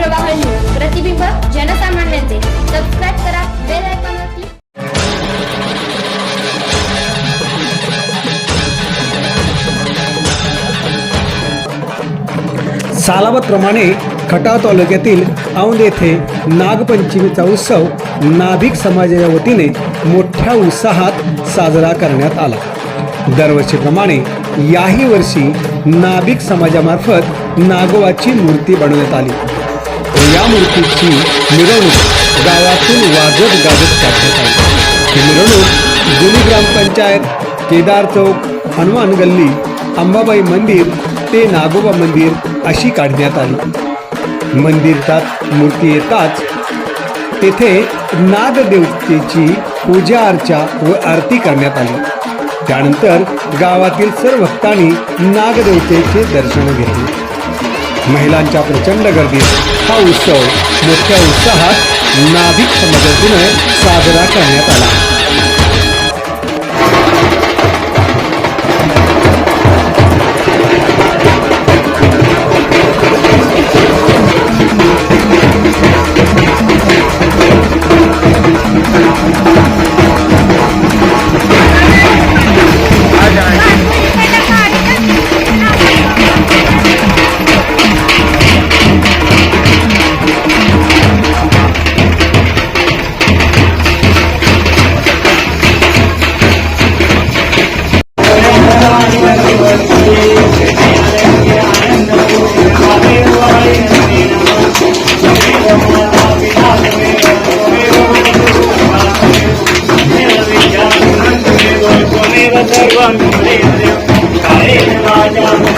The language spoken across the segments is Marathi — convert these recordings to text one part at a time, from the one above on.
प्रवाह न्यूज प्रतिबिंब जनसामान्यांचे. सबस्क्राईब करा बेल आयकॉनवर क्लिक सालावतप्रमाणे खटाव तालुक्यातील औंध येथे नागपंचमीचा उत्सव नाभिक समाजाच्या वतीने मोठ्या उत्साहात साजरा करण्यात आला. दरवर्षीप्रमाणे याही वर्षी नाभिक समाजामार्फत नागोबाची मूर्ती बनवण्यात आली. या मूर्तीची मिरवणूक गावातून वाजत गाजत काढण्यात आली. ही मिरवणूक जुनी ग्रामपंचायत केदार चौक हनुमान गल्ली अंबाबाई मंदिर ते नागोबा मंदिर अशी काढण्यात आली. मंदिरात मूर्ती येताच तेथे नागदेवतेची पूजा अर्चा व आरती करण्यात आली. त्यानंतर गावातील सर्व भक्तांनी नागदेवतेचे दर्शन घेतले. महिलांच्या प्रचंड गर्दीत हा उत्सव मोठ्या उत्साहात नाभिक समाजातून साजरा करण्यात आला. सर्वं काले राजा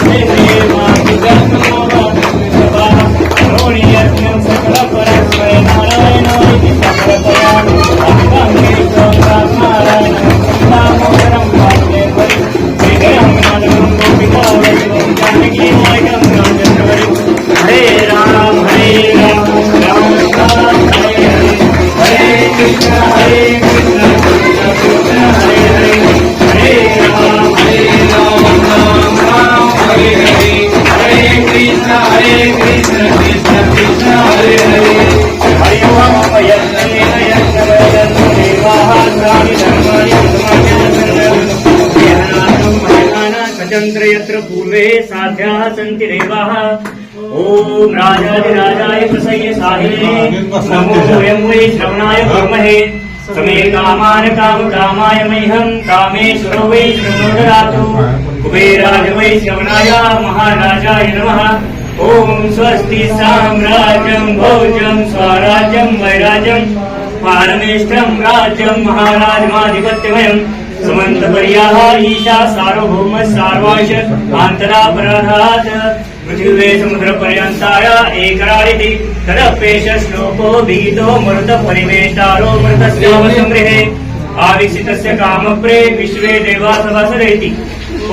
चंद्र यत्र पूर्वे साध्याः सन्ति देवाः। ॐ राजाधिराजाय प्रसय्य साहिने नमो वयं वै श्रवणाय कुर्महे। समे कामान काम कामाय मह्यं कामेश्वरो वै श्रवणोदरातु कुबेराज वै श्रवणाय महाराजाय नमः। ॐ स्वस्ति साम्राज्यं भोजं स्वराज्यं वैराज्यं। पारमेष्ठं राज्यं महाराजमाधिपत्यमयम्। समन्तपर्याः ईशा सार्वभौम सार्वाश आन्तरापराधात् पृथिवे समुद्रपर्यन्ताय एकराडिति तदप्येष श्लोको भीतो मृतपरिवेष्टारो मृतस्यावसंगृहे आविक्षितस्य कामप्रे विश्वे देवासवसरेति।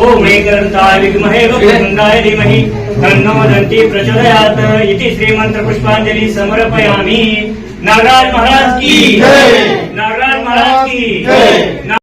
ॐ एकरन्ताय विद्महे वक्रतुण्डाय धीमहि। तन्नो दन्ति प्रचोदयात् इति श्रीमन्त्रपुष्पाञ्जलि समर्पयामि। नागराज महाराज की नागराज महाराज की